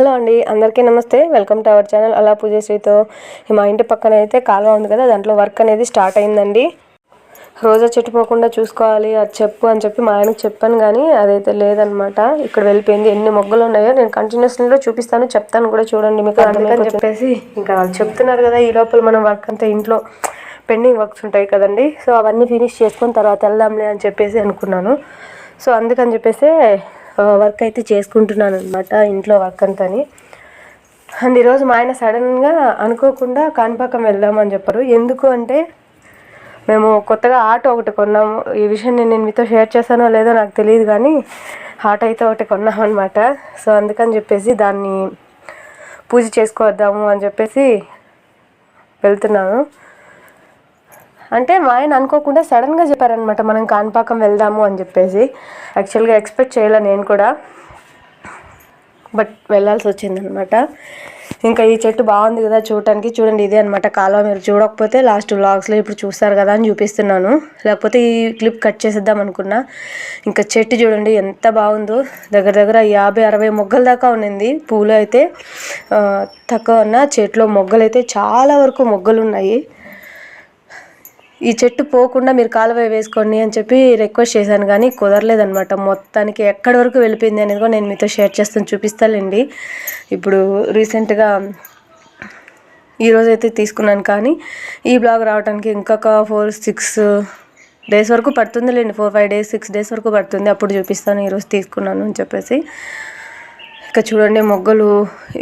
Hello అండి అందరికీ నమస్తే. వెల్కమ్ టు అవర్ ఛానల్ అలా పూజశ్రీతో. మా ఇంటి పక్కన అయితే కాలువ ఉంది కదా దాంట్లో వర్క్ అనేది స్టార్ట్ అయిందండి. రోజా చెట్టు పోకుండా చూసుకోవాలి అది చెప్పు అని చెప్పి మా ఆయనకు చెప్పాను కానీ అదైతే లేదనమాట. ఇక్కడ వెళ్ళిపోయింది. ఎన్ని మొగ్గలు ఉన్నాయో నేను కంటిన్యూస్లో చూపిస్తాను చెప్తాను కూడా చూడండి మీకు అందుకని చెప్పేసి ఇంకా వాళ్ళు చెప్తున్నారు కదా ఈ లోపల మనం వర్క్ అంతా ఇంట్లో పెండింగ్ వర్క్స్ ఉంటాయి కదండి. సో అవన్నీ ఫినిష్ చేసుకుని తర్వాత వెళ్దాంలే అని చెప్పేసి అనుకున్నాను. సో అందుకని చెప్పేసి వర్క్ అయితే చేసుకుంటున్నాను అనమాట ఇంట్లో వర్క్ అంతాని. అండ్ ఈరోజు మా ఆయన సడన్గా అనుకోకుండా కాణిపాకం వెళ్దామని చెప్పారు. ఎందుకు అంటే మేము కొత్తగా ఆటో ఒకటి కొన్నాము ఈ విషయం నేను నేను మీతో షేర్ చేశానో లేదో నాకు తెలియదు కానీ ఆటో అయితే ఒకటి కొన్నాం అనమాట సో అందుకని చెప్పేసి దాన్ని పూజ చేసుకోవద్దాము అని చెప్పేసి వెళ్తున్నాను. అంటే మా ఆయన అనుకోకుండా సడన్గా చెప్పారనమాట మనం కాణిపాకం వెళ్దాము అని చెప్పేసి. యాక్చువల్గా ఎక్స్పెక్ట్ చేయలే నేను కూడా. బట్ వెళ్ళాల్సి వచ్చిందనమాట ఇంకా ఈ చెట్టు బాగుంది కదా చూడటానికి చూడండి ఇదే అనమాట కాలువ. మీరు చూడకపోతే లాస్ట్ వ్లాగ్స్లో ఇప్పుడు చూస్తారు కదా అని చూపిస్తున్నాను. లేకపోతే ఈ క్లిప్ కట్ చేసేద్దాం అనుకున్నా. ఇంకా చెట్టు చూడండి ఎంత బాగుందో. దగ్గర దగ్గర యాభై అరవై మొగ్గల దాకా ఉన్నింది. పూలు అయితే తక్కువ ఉన్న చెట్లో మొగ్గలు అయితే చాలా వరకు మొగ్గలు ఉన్నాయి ఈ చెట్టు పోకుండా మీరు కాలువ వేసుకోండి అని చెప్పి రిక్వెస్ట్ చేశాను కానీ కుదరలేదనమాట మొత్తానికి ఎక్కడి వరకు వెళ్ళిపోయింది అనేది కూడా నేను మీతో షేర్ చేస్తాను చూపిస్తానండి ఇప్పుడు రీసెంట్గా ఈరోజు అయితే తీసుకున్నాను కానీ ఈ బ్లాగ్ రావడానికి ఇంకొక ఫోర్ సిక్స్ డేస్ వరకు పడుతుంది లేండి four five days six days వరకు పడుతుంది. అప్పుడు చూపిస్తాను ఈరోజు తీసుకున్నాను అని చెప్పేసి. ఇక చూడండి మొగ్గలు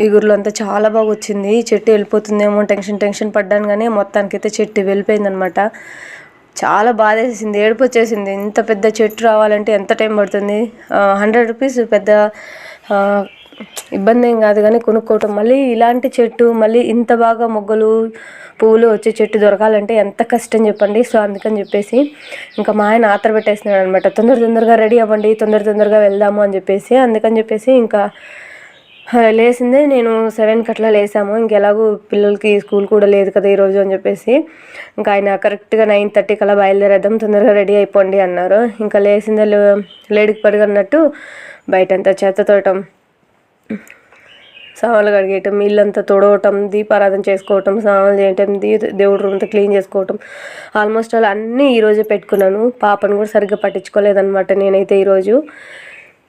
ఇగురులు అంతా చాలా బాగా వచ్చింది చెట్టు వెళ్ళిపోతుందేమో టెన్షన్ టెన్షన్ పడ్డాను కానీ మొత్తానికైతే చెట్టు వెళ్ళిపోయిందనమాట. చాలా బాధ వేసింది ఏడుపు వచ్చేసింది ఇంత పెద్ద చెట్టు రావాలంటే ఎంత టైం పడుతుంది? హండ్రెడ్ రూపీస్ పెద్ద ఇబ్బంది ఏం కాదు కానీ కొనుక్కోవటం. మళ్ళీ ఇలాంటి చెట్టు మళ్ళీ ఇంత బాగా మొగ్గలు పువ్వులు వచ్చే చెట్టు దొరకాలంటే ఎంత కష్టం చెప్పండి. సో అందుకని చెప్పేసి ఇంకా మా ఆయన ఆతర పెట్టేస్తున్నాడు అనమాట తొందర తొందరగా రెడీ అవ్వండి తొందర తొందరగా వెళ్దాము అని చెప్పేసి అందుకని చెప్పేసి ఇంకా లేసిందే. నేను సెవెన్కి అట్లా లేసాము. ఇంకెలాగూ పిల్లలకి స్కూల్ కూడా లేదు కదా ఈరోజు అని చెప్పేసి ఇంకా ఆయన కరెక్ట్గా నైన్ థర్టీకి అలా బయలుదేరేద్దాం తొందరగా రెడీ అయిపోండి అన్నారు. ఇంకా లేసిందే లేడికి పరిగన్నట్టు బయటంతా చెత్త తోటం సామాన్లు కడిగేయటం ఇల్లంతా తుడవటం దీపారాధన చేసుకోవటం స్నానాలు చేయటం దీ దేవుడు రూమ్ అంతా క్లీన్ చేసుకోవటం ఆల్మోస్ట్ అలా అన్నీ ఈరోజే పెట్టుకున్నాను. పాపను కూడా సరిగ్గా పట్టించుకోలేదనమాట నేనైతే ఈరోజు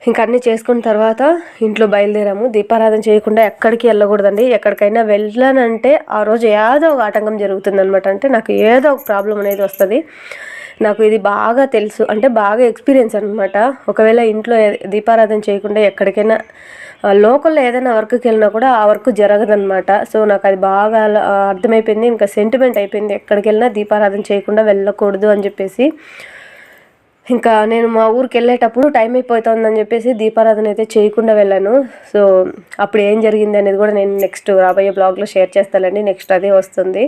ఇంకా అన్నీ చేసుకున్న తర్వాత ఇంట్లో బయలుదేరాము. దీపారాధన చేయకుండా ఎక్కడికి వెళ్ళకూడదండి. ఎక్కడికైనా వెళ్ళానంటే ఆ రోజు ఏదో ఒక ఆటంకం జరుగుతుంది అనమాట అంటే నాకు ఏదో ఒక ప్రాబ్లం అనేది వస్తుంది. నాకు ఇది బాగా తెలుసు అంటే బాగా ఎక్స్పీరియన్స్ అనమాట ఒకవేళ ఇంట్లో దీపారాధన చేయకుండా ఎక్కడికైనా లోకల్లో ఏదైనా వర్క్కి వెళ్ళినా కూడా ఆ వర్క్ జరగదనమాట సో నాకు అది బాగా అర్థమైపోయింది. ఇంకా సెంటిమెంట్ అయిపోయింది. ఎక్కడికి వెళ్ళినా దీపారాధన చేయకుండా వెళ్ళకూడదు అని చెప్పేసి. ఇంకా నేను మా ఊరికి వెళ్ళేటప్పుడు టైం అయిపోతుందని చెప్పేసి దీపారాధన అయితే చేయకుండా వెళ్ళాను. సో అప్పుడు ఏం జరిగింది అనేది కూడా నేను నెక్స్ట్ రాబోయే బ్లాగ్లో షేర్ చేస్తానండి. నెక్స్ట్ అదే వస్తుంది.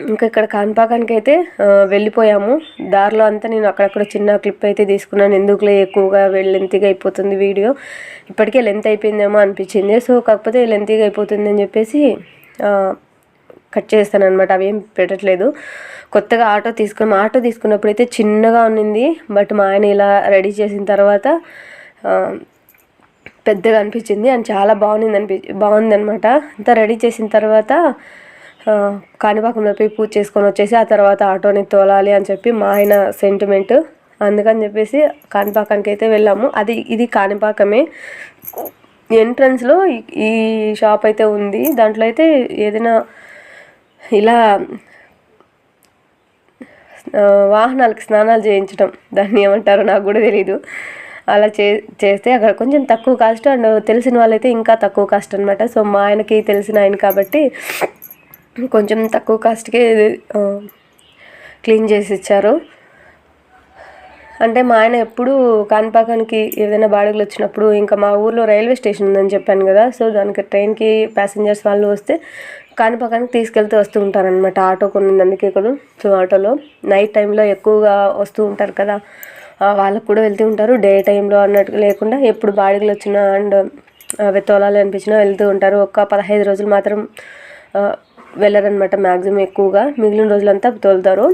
ఇంకా ఇక్కడ కాన్పాకానికి అయితే వెళ్ళిపోయాము. దారిలో అంతా నేను అక్కడక్కడ చిన్న క్లిప్ అయితే తీసుకున్నాను. ఎందుకులే ఎక్కువగా లెంతీగా అయిపోతుంది వీడియో. ఇప్పటికే లెంత్ అయిపోయిందేమో అనిపించింది. సో కాకపోతే లెంతీగా అయిపోతుంది అని చెప్పేసి కట్ చేస్తాను అనమాట అవి ఏం పెట్టట్లేదు. కొత్తగా ఆటో తీసుకున్నాం. ఆటో తీసుకున్నప్పుడు అయితే చిన్నగా ఉన్నింది. బట్ మా ఆయన ఇలా రెడీ చేసిన తర్వాత పెద్దగా అనిపించింది. అండ్ చాలా బాగుంది అనిపి బాగుంది అనమాట అంతా రెడీ చేసిన తర్వాత కాణిపాకంలో పోయి పూజ చేసుకొని వచ్చేసి ఆ తర్వాత ఆటోని తోలాలి అని చెప్పి మా ఆయన సెంటిమెంట్ అందుకని చెప్పేసి కాణిపాకానికి అయితే వెళ్ళాము. అది ఇది కాణిపాకమే. ఎంట్రన్స్లో ఈ షాప్ అయితే ఉంది. దాంట్లో అయితే ఏదైనా ఇలా వాహనాలకు స్నానాలు చేయించడం దాన్ని ఏమంటారో నాకు కూడా తెలీదు. అలా చే చేస్తే అక్కడ కొంచెం తక్కువ కాస్ట్ అండ్ తెలిసిన వాళ్ళైతే ఇంకా తక్కువ కాస్ట్ అనమాట సో మా ఆయనకి తెలిసిన ఆయన కాబట్టి కొంచెం తక్కువ కాస్ట్కే క్లీన్ చేసి ఇచ్చారు. అంటే మా ఆయన ఎప్పుడు కాణిపాకానికి ఏదైనా బాడుగులు వచ్చినప్పుడు ఇంకా మా ఊర్లో రైల్వే స్టేషన్ ఉందని చెప్పాను కదా సో దానికి ట్రైన్కి ప్యాసింజర్స్ వాళ్ళు వస్తే కాణిపాకానికి తీసుకెళ్తూ వస్తూ ఉంటారనమాట ఆటో కొన్ని అందుకే కదా సో ఆటోలో. నైట్ టైంలో ఎక్కువగా వస్తూ ఉంటారు కదా వాళ్ళకు కూడా వెళ్తూ ఉంటారు. డే టైంలో అన్నట్టు లేకుండా ఎప్పుడు బాడుగులు వచ్చినా అండ్ వెతోలాలు అనిపించినా వెళ్తూ ఉంటారు. ఒక పదహైదు రోజులు మాత్రం వెళ్ళరనమాట మ్యాక్సిమం ఎక్కువగా. మిగిలిన రోజులంతా తోలుతారు.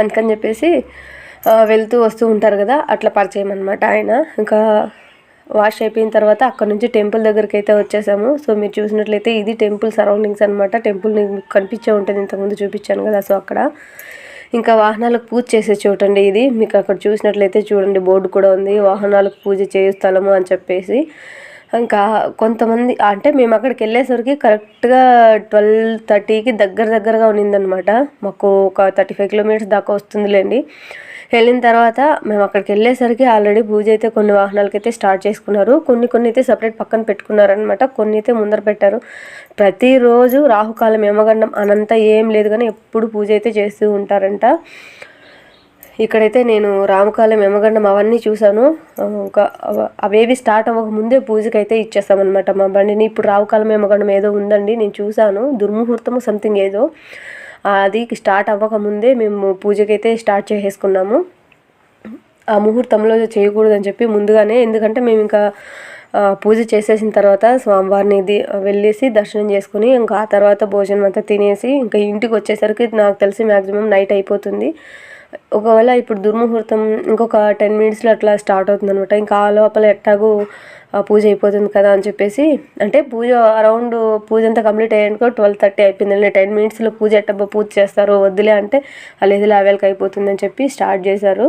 అందుకని చెప్పేసి వెళ్తూ వస్తూ ఉంటారు కదా అట్లా పరిచయం అనమాట ఆయన. ఇంకా వాష్ అయిపోయిన తర్వాత అక్కడ నుంచి టెంపుల్ దగ్గరికి అయితే వచ్చేసాము. సో మీరు చూసినట్లయితే ఇది టెంపుల్ సరౌండింగ్స్ అనమాట టెంపుల్ కనిపించే ఉంటుంది. ఇంతకుముందు చూపించాను కదా సో అక్కడ. ఇంకా వాహనాలకు పూజ చేసే చూడండి ఇది. మీకు అక్కడ చూసినట్లయితే చూడండి బోర్డు కూడా ఉంది. వాహనాలకు పూజ చేయు స్థలము అని చెప్పేసి. ఇంకా కొంతమంది అంటే మేము అక్కడికి వెళ్ళేసరికి కరెక్ట్గా ట్వెల్వ్ థర్టీకి దగ్గర దగ్గరగా ఉన్నిందనమాట. మాకు ఒక థర్టీ ఫైవ్ కిలోమీటర్స్ దాకా వస్తుందిలేండి. వెళ్ళిన తర్వాత మేము అక్కడికి వెళ్ళేసరికి ఆల్రెడీ పూజ అయితే కొన్ని వాహనాలకి అయితే స్టార్ట్ చేసుకున్నారు. కొన్ని కొన్ని అయితే సపరేట్ పక్కన పెట్టుకున్నారనమాట. కొన్ని అయితే ముందర పెట్టారు. ప్రతిరోజు రాహుకాలం యమగండం అనంత ఏం లేదు కానీ ఎప్పుడు పూజ అయితే చేస్తూ ఉంటారంట. ఇక్కడైతే నేను రామకాలం ఎమగండం అవన్నీ చూశాను. ఒక అవేవి స్టార్ట్ అవ్వక ముందే పూజకి అయితే ఇచ్చేస్తామన్నమాట మా బండిని. ఇప్పుడు రావుకాలం ఎమగండం ఏదో ఉందండి నేను చూశాను. దుర్ముహూర్తము సంథింగ్ ఏదో. అది స్టార్ట్ అవ్వక ముందే మేము పూజకైతే స్టార్ట్ చేసేసుకున్నాము. ఆ ముహూర్తంలో చేయకూడదని చెప్పి ముందుగానే ఎందుకంటే మేము ఇంకా పూజ చేసేసిన తర్వాత స్వామివారిని ఇది వెళ్ళేసి దర్శనం చేసుకుని ఇంకా ఆ తర్వాత భోజనం అంతా తినేసి ఇంకా ఇంటికి వచ్చేసరికి నాకు తెలిసి మ్యాక్సిమం నైట్ అయిపోతుంది. ఒకవేళ ఇప్పుడు దుర్ముహూర్తం ఇంకొక టెన్ మినిట్స్లో అట్లా స్టార్ట్ అవుతుంది అనమాట ఇంకా ఆ లోపల ఎట్టాగూ పూజ అయిపోతుంది కదా అని చెప్పేసి అంటే పూజ అరౌండ్ పూజ అంతా కంప్లీట్ అయ్యానుకో ట్వెల్వ్ థర్టీ అయిపోయింది. టెన్ మినిట్స్లో పూజ ఎట్టబ్బా పూజ చేస్తారు వద్దులే అంటే లేదు లెవెల్కి అయిపోతుంది అని చెప్పి స్టార్ట్ చేశారు.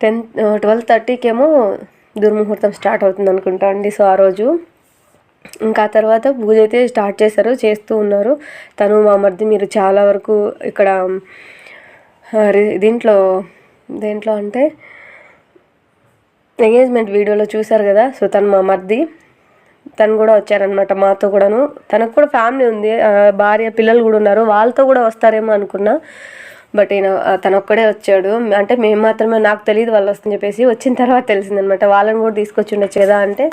టెన్ ట్వెల్వ్ థర్టీకేమో దుర్ముహూర్తం స్టార్ట్ అవుతుంది అనుకుంటా అండి. సో ఆ రోజు ఇంకా తర్వాత పూజ అయితే స్టార్ట్ చేశారు చేస్తూ ఉన్నారు. తను మా మరిది మీరు చాలా వరకు ఇక్కడ దీంట్లో దేంట్లో అంటే ఎంగేజ్మెంట్ వీడియోలో చూశారు కదా సో తను మా మర్ది. తను కూడా వచ్చారనమాట మాతో కూడాను. తనకు కూడా ఫ్యామిలీ ఉంది భార్య పిల్లలు కూడా ఉన్నారు వాళ్ళతో కూడా వస్తారేమో అనుకున్నా. బట్ ఈయన తను ఒక్కడే వచ్చాడు. అంటే మేము మాత్రమే నాకు తెలియదు వాళ్ళు వస్తుందని చెప్పేసి వచ్చిన తర్వాత తెలిసిందనమాట వాళ్ళని కూడా తీసుకొచ్చి ఉండొచ్చు కదా అంటే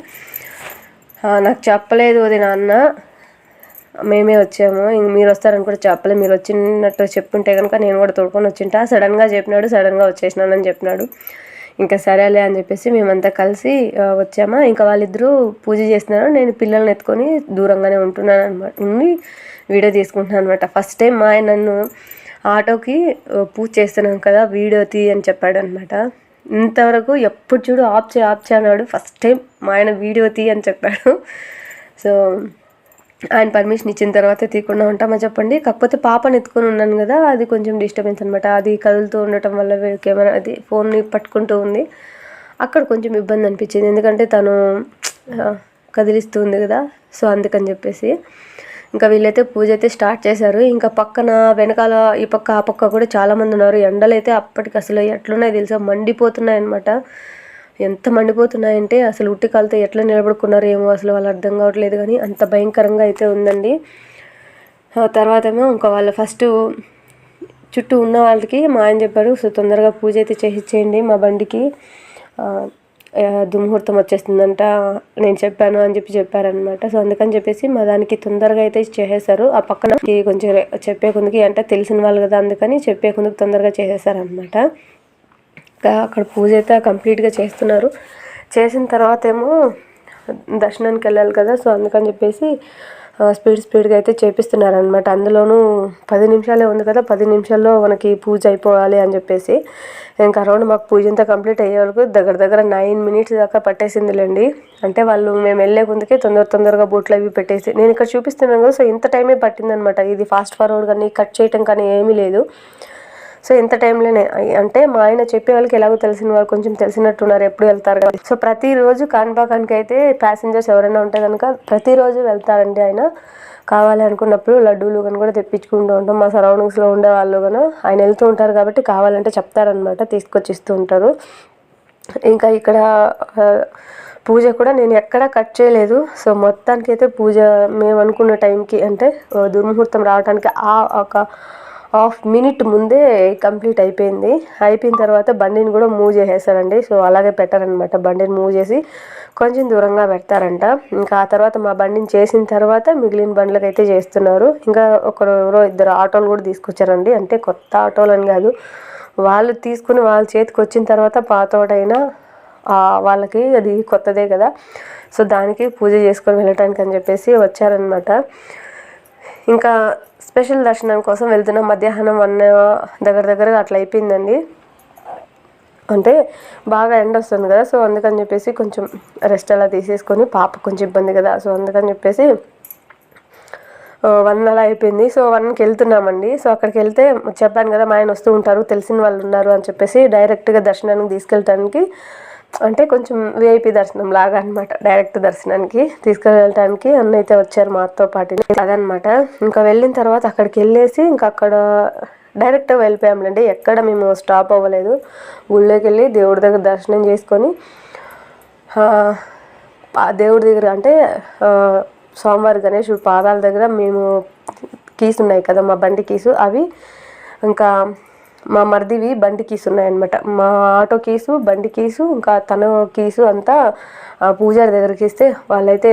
నాకు చెప్పలేదు అది నాన్న మేమే వచ్చాము. ఇంక మీరు వస్తారని కూడా చెప్పలేదు. మీరు వచ్చినట్టు చెప్పుంటే కనుక నేను కూడా తోడుకొని వచ్చింటా. సడన్గా చెప్పినాడు. సడన్గా వచ్చేసినానని చెప్పినాడు. ఇంకా సరేలే అని చెప్పేసి మేమంతా కలిసి వచ్చామా? ఇంకా వాళ్ళిద్దరూ పూజ చేస్తున్నారు. నేను పిల్లల్ని ఎత్తుకొని దూరంగానే ఉంటున్నాను అనమాట ఉండి వీడియో తీసుకుంటున్నాను అనమాట ఫస్ట్ టైం మా ఆయన నన్ను ఆటోకి పూజ చేస్తున్నాం కదా వీడియో తీ అని చెప్పాడు అనమాట ఇంతవరకు ఎప్పుడు చూడు ఆప్ చే ఆప్ చే అన్నాడు. ఫస్ట్ టైం మా ఆయన వీడియో తీ అని చెప్పాడు. సో ఆయన పర్మిషన్ ఇచ్చిన తర్వాత తీయకుండా ఉంటామా చెప్పండి. కాకపోతే పాపను ఎత్తుకొని ఉన్నాను కదా అది కొంచెం డిస్టర్బెన్స్ అనమాట అది కదులుతూ ఉండటం వల్ల కెమెరా అది ఫోన్ని పట్టుకుంటూ ఉంది. అక్కడ కొంచెం ఇబ్బంది అనిపించింది. ఎందుకంటే తను కదిలిస్తూ ఉంది కదా సో అందుకని చెప్పేసి. ఇంకా వీళ్ళైతే పూజ అయితే స్టార్ట్ చేశారు. ఇంకా పక్కన వెనకాల ఈ పక్క ఆ పక్క కూడా చాలామంది ఉన్నారు. ఎండలు అయితే అప్పటికి అసలు ఎట్లున్నాయి తెలుసా? మండిపోతున్నాయి అనమాట ఎంత మండిపోతున్నాయంటే అసలు ఉట్టికాలతో ఎట్లా నిలబడుకున్నారు ఏమో అసలు వాళ్ళు అర్థం కావట్లేదు కానీ అంత భయంకరంగా అయితే ఉందండి. తర్వాత ఏమో ఇంకా వాళ్ళు ఫస్ట్ చుట్టూ ఉన్న వాళ్ళకి మా ఆయన చెప్పారు సో తొందరగా పూజ అయితే చేయించేయండి మా బండికి. దుముహూర్తం వచ్చేస్తుందంట నేను చెప్పాను అని చెప్పి చెప్పారనమాట సో అందుకని చెప్పేసి మా దానికి తొందరగా అయితే చేసేసారు ఆ పక్కన కొంచెం చెప్పే కొందుకి అంటే తెలిసిన వాళ్ళు కదా అందుకని చెప్పే కొందుకు తొందరగా చేసేసారనమాట అక్కడ పూజ అయితే కంప్లీట్గా చేస్తున్నారు. చేసిన తర్వాత ఏమో దర్శనానికి వెళ్ళాలి కదా సో అందుకని చెప్పేసి స్పీడ్ స్పీడ్గా అయితే చేపిస్తున్నారనమాట అందులోనూ పది నిమిషాలే ఉంది కదా పది నిమిషాల్లో మనకి పూజ అయిపోవాలి అని చెప్పేసి. ఇంకా అరౌండ్ మాకు పూజ అంతా కంప్లీట్ అయ్యే వరకు దగ్గర దగ్గర నైన్ మినిట్స్ దాకా పట్టేసిందిలేండి. అంటే వాళ్ళు మేము వెళ్ళే ముందుకే తొందర తొందరగా బూట్లు అవి పెట్టేసి నేను ఇక్కడ చూపిస్తున్నాను కదా సో ఇంత టైమే పట్టిందనమాట ఇది ఫాస్ట్ ఫార్వర్డ్ కానీ కట్ చేయటం కానీ ఏమీ లేదు. సో ఇంత టైంలోనే అంటే మా ఆయన చెప్పే వాళ్ళకి ఎలాగో తెలిసిన వాళ్ళు కొంచెం తెలిసినట్టు ఉన్నారు ఎప్పుడు వెళ్తారు కదా. సో ప్రతిరోజు కాన్పాకానికి అయితే ప్యాసింజర్స్ ఎవరైనా ఉంటే కనుక ప్రతిరోజు వెళ్తారండి ఆయన. కావాలి అనుకున్నప్పుడు లడ్డూలు కానీ కూడా తెప్పించుకుంటూ ఉంటాం. మా సరౌండింగ్స్లో ఉండే వాళ్ళు కానీ ఆయన వెళ్తూ ఉంటారు కాబట్టి కావాలంటే చెప్తారనమాట తీసుకొచ్చి ఇస్తూ ఉంటారు. ఇంకా ఇక్కడ పూజ కూడా నేను ఎక్కడా కట్ చేయలేదు. సో మొత్తానికి అయితే పూజ మేము అనుకున్న టైంకి అంటే దుర్ముహూర్తం రావడానికి ఆ ఒక హాఫ్ మినిట్ ముందే కంప్లీట్ అయిపోయింది. అయిపోయిన తర్వాత బండిని కూడా మూవ్ చేసేసారండి సో అలాగే పెట్టారనమాట బండిని మూవ్ చేసి కొంచెం దూరంగా పెడతారంట. ఇంకా ఆ తర్వాత మా బండిని చేసిన తర్వాత మిగిలిన బండ్లకు అయితే చేస్తున్నారు. ఇంకా ఒకరు ఇద్దరు ఆటోలు కూడా తీసుకొచ్చారండి. అంటే కొత్త ఆటోలు అని కాదు. వాళ్ళు తీసుకుని వాళ్ళ చేతికి వచ్చిన తర్వాత పాతోడైనా వాళ్ళకి అది కొత్తదే కదా. సో దానికి పూజ చేసుకొని వెళ్ళటానికి అని చెప్పేసి వచ్చారనమాట ఇంకా స్పెషల్ దర్శనం కోసం వెళ్తున్నాం మధ్యాహ్నం వన్ దగ్గర దగ్గరగా అట్లా అయిపోయిందండి. అంటే బాగా ఎండ వస్తుంది కదా సో అందుకని చెప్పేసి కొంచెం రెస్ట్ అలా తీసేసుకొని పాప కొంచెం ఇబ్బంది కదా సో అందుకని చెప్పేసి వన్ అలా అయిపోయింది. సో వన్కి వెళ్తున్నామండి. సో అక్కడికి వెళ్తే చెప్పాను కదా మా ఆయన వస్తూ ఉంటారు తెలిసిన వాళ్ళు ఉన్నారు అని చెప్పేసి డైరెక్ట్గా దర్శనానికి తీసుకెళ్ళటానికి అంటే కొంచెం విఐపి దర్శనం లాగా అనమాట డైరెక్ట్ దర్శనానికి తీసుకెళ్ళటానికి అన్న అయితే వచ్చారు మాతో పాటు. అదనమాట ఇంకా వెళ్ళిన తర్వాత అక్కడికి వెళ్ళేసి ఇంకా అక్కడ డైరెక్ట్ వెళ్ళిపోయాములండి. ఎక్కడ మేము స్టాప్ అవ్వలేదు. గుళ్ళోకి వెళ్ళి దేవుడి దగ్గర దర్శనం చేసుకొని ఆ దేవుడి దగ్గర అంటే స్వామివారి గణేశుడు పాదాల దగ్గర మేము కీస్ ఉన్నాయి కదా మా బండి కీసు అవి ఇంకా మా మరిదివి బండి కీస్ ఉన్నాయన్నమాట. మా ఆటో కీసు బండి కీసు ఇంకా తన కీసు అంతా పూజారి దగ్గరికి ఇస్తే వాళ్ళైతే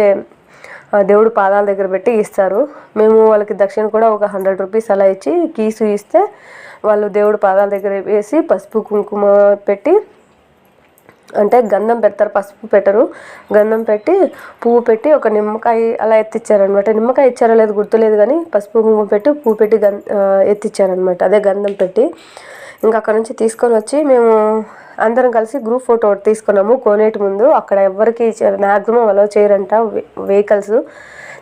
దేవుడు పాదాల దగ్గర పెట్టి ఇస్తారు. మేము వాళ్ళకి దక్షిణ కూడా ఒక హండ్రెడ్ రూపీస్ అలా ఇచ్చి కీసు ఇస్తే వాళ్ళు దేవుడు పాదాల దగ్గర వేసి పసుపు కుంకుమ పెట్టి అంటే గంధం పెడతారు పసుపు పెట్టరు. గంధం పెట్టి పువ్వు పెట్టి ఒక నిమ్మకాయ అలా ఎత్తిచ్చారనమాట నిమ్మకాయ ఇచ్చారో లేదు గుర్తులేదు కానీ పసుపు కుంకుమ పెట్టి పువ్వు పెట్టి గం ఎత్తిచ్చారనమాట అదే గంధం పెట్టి. ఇంకా అక్కడ నుంచి తీసుకొని వచ్చి మేము అందరం కలిసి గ్రూప్ ఫోటో తీసుకున్నాము. కోనేటి ముందు. అక్కడ ఎవరికి మ్యాక్సిమం అలో చేయరంట వెహికల్స్.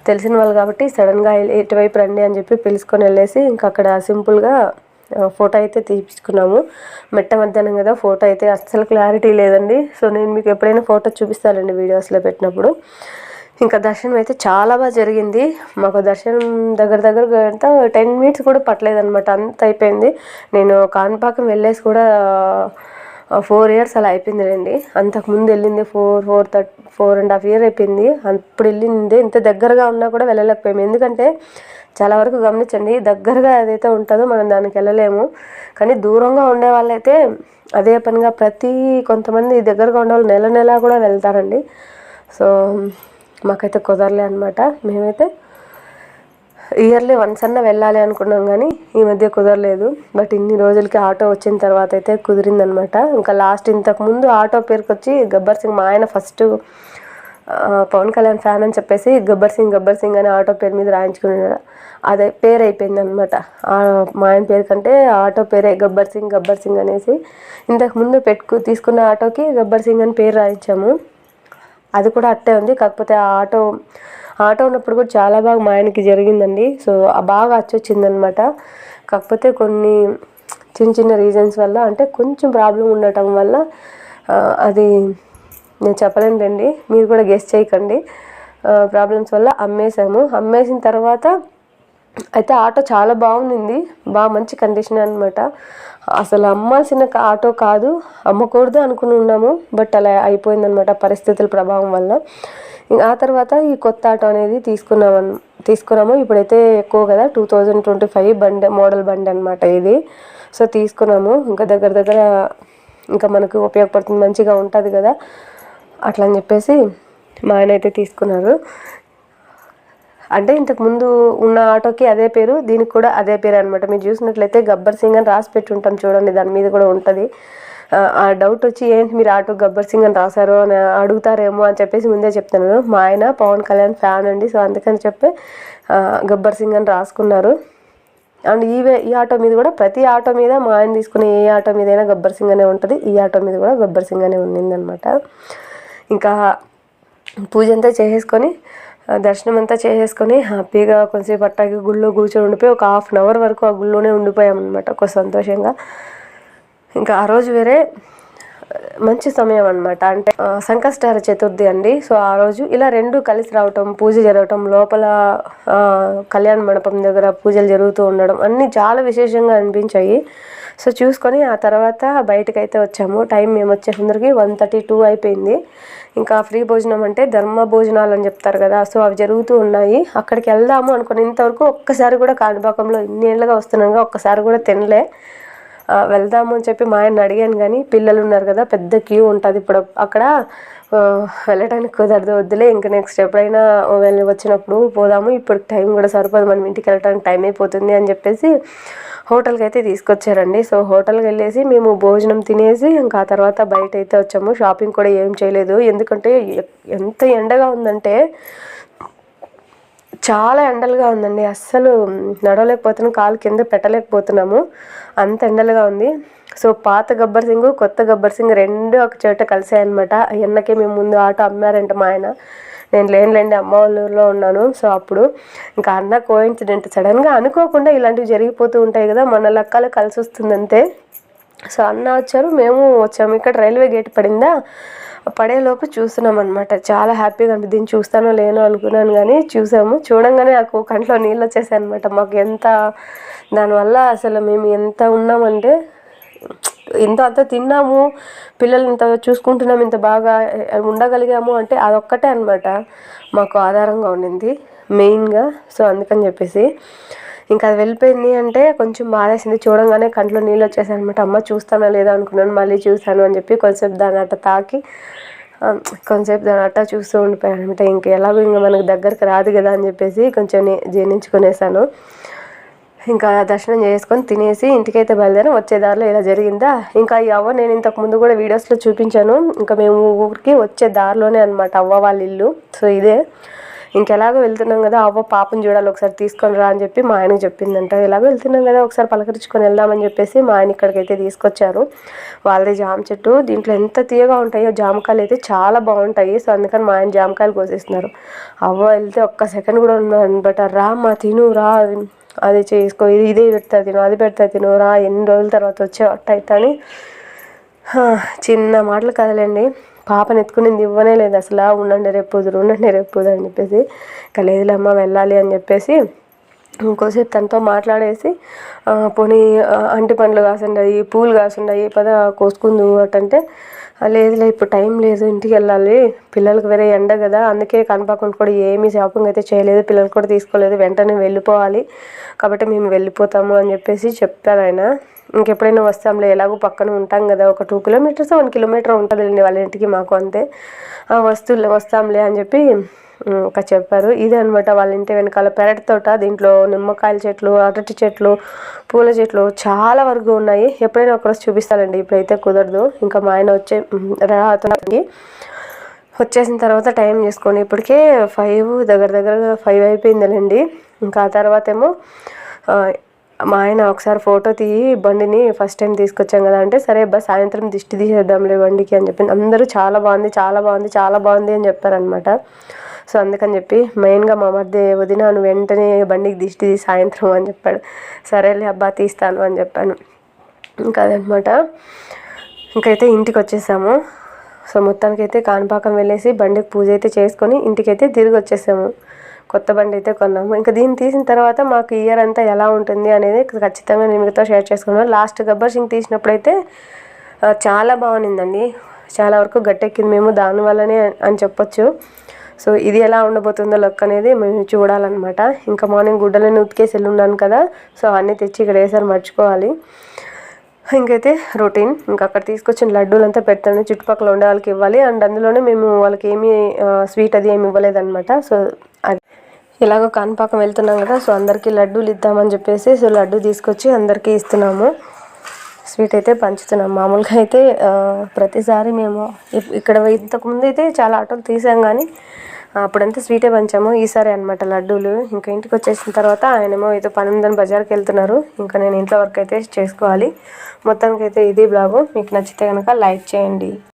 తెలిసిన వాళ్ళు కాబట్టి సడన్గా ఎటువైపు రండి అని చెప్పి పిలుచుకొని వెళ్ళేసి ఇంకా అక్కడ సింపుల్గా ఫోటో అయితే తీపించుకున్నాము మెట్ట మధ్యాహ్నం కదా ఫోటో అయితే అస్సలు క్లారిటీ లేదండి. సో నేను మీకు ఎప్పుడైనా ఫోటో చూపిస్తానండి వీడియోస్లో పెట్టినప్పుడు. ఇంకా దర్శనం అయితే చాలా బాగా జరిగింది. మాకు దర్శనం దగ్గర దగ్గర అంతా టెన్ మినిట్స్ కూడా పట్టలేదనమాట అంత అయిపోయింది. నేను కాణిపాకం వెళ్ళేసి కూడా ఫోర్ ఇయర్స్ అలా అయిపోయింది రండి అంతకుముందు వెళ్ళింది four four thirty four and half year అయిపోయింది. అప్పుడు వెళ్ళింది. ఇంత దగ్గరగా ఉన్నా కూడా వెళ్ళలేకపోయాము. ఎందుకంటే చాలా వరకు గమనించండి దగ్గరగా ఏదైతే ఉంటుందో మనం దానికి వెళ్ళలేము. కానీ దూరంగా ఉండే వాళ్ళైతే అదే పనిగా ప్రతి కొంతమంది దగ్గరగా ఉండేవాళ్ళు నెల నెల కూడా వెళ్తారండి. సో మాకైతే కుదరలే అనమాట మేమైతే ఇయర్లీ వన్స్ అన్న వెళ్ళాలి అనుకున్నాం కానీ ఈ మధ్య కుదరలేదు. బట్ ఇన్ని రోజులకి ఆటో వచ్చిన తర్వాత అయితే కుదిరిందనమాట. ఇంకా లాస్ట్ ఇంతకుముందు ఆటో పేరుకొచ్చి గబ్బర్ సింగ్ మా ఆయన ఫస్ట్ పవన్ కళ్యాణ్ ఫ్యాన్ అని చెప్పేసి గబ్బర్ సింగ్ గబ్బర్ సింగ్ అని ఆటో పేరు మీద రాయించుకున్నాడు. అదే పేరు అయిపోయింది అనమాట మా ఆయన పేరు కంటే ఆటో పేరే గబ్బర్ సింగ్ గబ్బర్ సింగ్ అనేసి ఇంతకు ముందు పెట్టుకు తీసుకున్న ఆటోకి గబ్బర్ సింగ్ అని పేరు రాయించాము. అది కూడా అట్టే ఉంది. కాకపోతే ఆ ఆటో ఆటో ఉన్నప్పుడు కూడా చాలా బాగా మా ఆయనకి జరిగిందండి. సో బాగా అచ్చొచ్చిందనమాట కాకపోతే కొన్ని చిన్న చిన్న రీజన్స్ వల్ల అంటే కొంచెం ప్రాబ్లం ఉండటం వల్ల అది నేను చెప్పలేనులేండి. మీరు కూడా గెస్ట్ చేయకండి. ప్రాబ్లమ్స్ వల్ల అమ్మేసాము అమ్మేసిన తర్వాత అయితే ఆటో చాలా బాగుంది బాగా మంచి కండిషన్ అనమాట అసలు అమ్మాల్సిన ఆటో కాదు అమ్మకూడదు అనుకుని ఉన్నాము. బట్ అలా అయిపోయిందనమాట పరిస్థితుల ప్రభావం వల్ల. ఆ తర్వాత ఈ కొత్త ఆటో అనేది తీసుకున్నాం తీసుకున్నాము. ఇప్పుడైతే ఎక్కువ కదా టూ థౌజండ్ ట్వంటీ ఫైవ్ బండి మోడల్ బండి అనమాట ఇది. సో తీసుకున్నాము. ఇంకా దగ్గర దగ్గర ఇంకా మనకు ఉపయోగపడుతుంది మంచిగా ఉంటుంది కదా. అట్లా అని చెప్పేసి మా ఆయన అయితే తీసుకున్నారు. అంటే ఇంతకు ముందు ఉన్న ఆటోకి అదే పేరు దీనికి కూడా అదే పేరు అనమాట మీరు చూసినట్లయితే గబ్బర్ సింగ్ అని రాసి పెట్టి ఉంటాం చూడండి దాని మీద కూడా ఉంటుంది. ఆ డౌట్ వచ్చి ఏంటి మీరు ఆటో గబ్బర్ సింగ్ అని రాశారు అని అడుగుతారేమో అని చెప్పేసి ముందే చెప్తున్నాను. మా ఆయన పవన్ కళ్యాణ్ ఫ్యాన్ అండి సో అందుకని చెప్పి గబ్బర్ సింగ్ అని రాసుకున్నారు. అండ్ ఈవే ఈ ఆటో మీద కూడా ప్రతి ఆటో మీద మా ఆయన తీసుకునే ఏ ఆటో మీద అయినా గబ్బర్ సింగ్ అనే ఉంటుంది. ఈ ఆటో మీద కూడా గబ్బర్ సింగ్ అనే ఉండిందనమాట ఇంకా పూజ అంతా చేసేసుకొని దర్శనం అంతా చేసేసుకొని హ్యాపీగా కొంచెంసేపు అట్టాకి గుళ్ళో కూర్చొని ఉండిపోయి ఒక హాఫ్ అన్ అవర్ వరకు ఆ గుళ్ళోనే ఉండిపోయామన్నమాట ఒక సంతోషంగా. ఇంకా ఆ రోజు వేరే మంచి సమయం అనమాట అంటే సంకష్టార చతుర్థి అండి. సో ఆ రోజు ఇలా రెండు కలిసి రావటం పూజ జరగటం లోపల కళ్యాణ మండపం దగ్గర పూజలు జరుగుతూ ఉండడం అన్నీ చాలా విశేషంగా అనిపించాయి. సో చూసుకొని ఆ తర్వాత బయటకు అయితే వచ్చాము. టైం మేము వచ్చే వన్ థర్టీ టూ అయిపోయింది. ఇంకా ఫ్రీ భోజనం అంటే ధర్మ భోజనాలు అని చెప్తారు కదా. సో అవి జరుగుతూ ఉన్నాయి. అక్కడికి వెళ్దాము అనుకుని ఇంతవరకు ఒక్కసారి కూడా కాణిపాకంలో ఇన్ని ఏళ్ళగా వస్తున్నాగా ఒక్కసారి కూడా తినలే. వెళ్దాము అని చెప్పి మా ఆయన అడిగాను కానీ పిల్లలు ఉన్నారు కదా పెద్ద క్యూ ఉంటుంది ఇప్పుడు. అక్కడ వెళ్ళడానికి కుదరదు వద్దులే ఇంకా నెక్స్ట్ ఎప్పుడైనా వెళ్ళి వచ్చినప్పుడు పోదాము. ఇప్పుడు టైం కూడా సరిపోదు మనం ఇంటికి వెళ్ళడానికి టైం అయిపోతుంది అని చెప్పేసి హోటల్కి అయితే తీసుకొచ్చారండి. సో హోటల్కి వెళ్ళేసి మేము భోజనం తినేసి ఇంకా ఆ తర్వాత బయట అయితే వచ్చాము. షాపింగ్ కూడా ఏం చేయలేదు. ఎందుకంటే ఎంత ఎండగా ఉందంటే చాలా ఎండలుగా ఉందండి. అస్సలు నడవలేకపోతున్నాం. కాలు కింద పెట్టలేకపోతున్నాము. అంత ఎండలుగా ఉంది. సో పాత గబ్బర్ సింగ్ కొత్త గబ్బర్ సింగ్ రెండు ఒక చోట కలిసాయన్నమాట. ఎన్నకే మేము ముందు ఆటో అమ్మారంట మా ఆయన. నేను లేనులేండి అమ్మ వాళ్ళ ఉన్నాను. సో అప్పుడు ఇంకా అన్న కోఇన్సిడెంట్ సడన్గా అనుకోకుండా ఇలాంటివి జరిగిపోతూ ఉంటాయి కదా మన లెక్కలు కలిసి వస్తుందంతే సో అన్న వచ్చారు మేము వచ్చాము. ఇక్కడ రైల్వే గేట్ పడిందా? పడేలోపు చూస్తున్నాం అనమాట చాలా హ్యాపీగా అనిపి దీన్ని చూస్తానో లేనో అనుకున్నాను కానీ చూసాము. చూడంగానే నాకు కంట్లో నీళ్ళు వచ్చేసాయి అనమాట మాకు ఎంత దానివల్ల అసలు మేము ఎంత ఉన్నామంటే ఇంత అంత తిన్నాము పిల్లలు ఇంత చూసుకుంటున్నాము ఇంత బాగా ఉండగలిగాము అంటే అదొక్కటే అనమాట మాకు ఆధారంగా ఉండింది మెయిన్గా సో అందుకని చెప్పేసి ఇంకా అది వెళ్ళిపోయింది అంటే కొంచెం బాధేసింది చూడంగానే కంట్లో నీళ్ళు వచ్చేసాయి అనమాట అమ్మ చూస్తానా లేదా అనుకున్నాను. మళ్ళీ చూస్తాను అని చెప్పి కొంచెంసేపు దాని అట్ట తాకి కొంచెంసేపు దాని అట్ట చూస్తూ ఉండిపోయాను అనమాట ఇంక ఎలాగో ఇంకా మనకు దగ్గరికి రాదు కదా అని చెప్పేసి కొంచెం జీర్ణించుకునేసాను ఇంకా దర్శనం చేసుకొని తినేసి ఇంటికైతే బయలుదేరి. వచ్చే దారిలో ఇలా జరిగిందా? ఇంకా ఈ అవ్వ నేను ఇంతకు ముందు కూడా వీడియోస్లో చూపించాను. ఇంకా మేము ఊరికి వచ్చే దారిలోనే అనమాట అవ్వ వాళ్ళ ఇల్లు. సో ఇదే. ఇంకెలాగో వెళ్తున్నాం కదా అవ్వ పాపను చూడాలి ఒకసారి తీసుకొని రా అని చెప్పి మా ఆయనకు చెప్పిందంట. ఎలాగో వెళ్తున్నాం కదా ఒకసారి పలకరించుకొని వెళ్దామని చెప్పేసి మా ఆయన ఇక్కడికైతే తీసుకొచ్చారు. వాళ్ళది జామ చెట్టు దీంట్లో ఎంత తీయగా ఉంటాయో జామకాయలు అయితే చాలా బాగుంటాయి. సో అందుకని మా ఆయన జామకాయలు కోసేస్తున్నారు. అవ్వ వెళ్తే ఒక్క సెకండ్ కూడా ఉన్నారనమాట రా మా తిను రా. అది చేసుకో ఇది ఇదే పెడతా తిను అది పెడతా తిను రా. ఎన్ని రోజుల తర్వాత వచ్చే అట్ట అవుతాని చిన్న మాటలు కదలండి. పాపను ఎత్తుకునేది ఇవ్వనే లేదు. అసలు ఉండండి రేపు కుదురు ఉండండి రేపు కుదురు అని చెప్పేసి కలేదులే అమ్మ వెళ్ళాలి అని చెప్పేసి ఇంకోసేపు తనతో మాట్లాడేసి పోనీ అంటి పండ్లు కాసుండయి పూలు కాసుండయి పద కోసుకుందు అటంటే లేదులే ఇప్పుడు టైం లేదు ఇంటికి వెళ్ళాలి. పిల్లలకు వేరే ఎండ కదా అందుకే కనపకుండా కూడా ఏమీ షాపింగ్ అయితే చేయలేదు. పిల్లలు కూడా తీసుకోలేదు వెంటనే వెళ్ళిపోవాలి. కాబట్టి మేము వెళ్ళిపోతాము అని చెప్పేసి చెప్తారు ఆయన. ఇంకెప్పుడైనా వస్తాంలే ఎలాగో పక్కన ఉంటాం కదా ఒక టూ కిలోమీటర్స్ వన్ కిలోమీటర్ ఉంటుందండి వాళ్ళ ఇంటికి మాకు అంతే. వస్తువులు వస్తాంలే అని చెప్పి ఒక చెప్పారు. ఇదే అనమాట వాళ్ళ ఇంటి వెనకాల పెరటి తోట దీంట్లో నిమ్మకాయల చెట్లు అరటి చెట్లు పూల చెట్లు చాలా వరకు ఉన్నాయి. ఎప్పుడైనా ఒకరోజు చూపిస్తానండి ఇప్పుడైతే కుదరదు. ఇంకా మా ఆయన వచ్చే రాతుంది వచ్చేసిన తర్వాత టైం చేసుకోండి ఇప్పటికే ఫైవ్ దగ్గర దగ్గర ఫైవ్ అయిపోయిందండి ఇంకా ఆ తర్వాత ఏమో మా ఆయన ఒకసారి ఫోటో తీయి బండిని ఫస్ట్ టైం తీసుకొచ్చాం కదా అంటే సరే అబ్బా సాయంత్రం దిష్టి తీసేద్దాంలే బండికి అని చెప్పి అందరూ చాలా బాగుంది చాలా బాగుంది చాలా బాగుంది అని చెప్పారనమాట సో అందుకని చెప్పి మెయిన్గా మా మధ్య వదిన నువ్వు వెంటనే బండికి దిష్టి తీసి సాయంత్రం అని చెప్పాడు. సరేలే అబ్బా తీస్తాను అని చెప్పాను. ఇంకా అదనమాట ఇంకైతే ఇంటికి వచ్చేసాము. సో మొత్తానికైతే కాణిపాకం వెళ్ళేసి బండికి పూజ అయితే చేసుకొని ఇంటికైతే తిరిగి వచ్చేసాము కొత్త బండి అయితే కొన్నాము. ఇంకా దీన్ని తీసిన తర్వాత మాకు ఇయర్ అంతా ఎలా ఉంటుంది అనేది ఖచ్చితంగా నేను మీతో షేర్ చేసుకున్నాను లాస్ట్ గబ్బర్ సింగ్ తీసినప్పుడైతే చాలా బాగుండిందండి. చాలా వరకు గట్టెక్కింది మేము దానివల్లనే అని చెప్పొచ్చు. సో ఇది ఎలా ఉండబోతుందో లక్ అనేది మేము చూడాలన్నమాట. ఇంకా మార్నింగ్ గుడ్డలని ఉతికేసి వెళ్ళున్నాను కదా సో అవన్నీ తెచ్చి ఇక్కడ వేసారు మర్చిపోవాలి. ఇంకైతే రొటీన్. ఇంకా అక్కడ తీసుకొచ్చిన లడ్డూలు అంతా పెడతాను. చుట్టుపక్కల ఉండే వాళ్ళకి ఇవ్వాలి. అండ్ అందులోనే మేము వాళ్ళకి ఏమీ స్వీట్ అది ఏమి ఇవ్వలేదన్నమాట. సో ఇలాగో కాన్పాకం వెళ్తున్నాం కదా సో అందరికీ లడ్డూలు ఇద్దామని చెప్పేసి సో లడ్డు తీసుకొచ్చి అందరికీ ఇస్తున్నాము. స్వీట్ అయితే పంచుతున్నాం. మామూలుగా అయితే ప్రతిసారి మేము ఇక్కడ ఇంతకుముందు అయితే చాలా ఆటోలు తీసాం కానీ అప్పుడంతా స్వీటే పంచాము. ఈసారి అనమాట లడ్డూలు. ఇంకా ఇంటికి వచ్చేసిన తర్వాత ఆయనేమో ఏదో పని ఉందని బజార్కి వెళ్తున్నారు. ఇంకా నేను ఇంట్లో వర్క్ అయితే చేసుకోవాలి. మొత్తానికి అయితే ఇది బ్లాగు. మీకు నచ్చితే కనుక లైక్ చేయండి.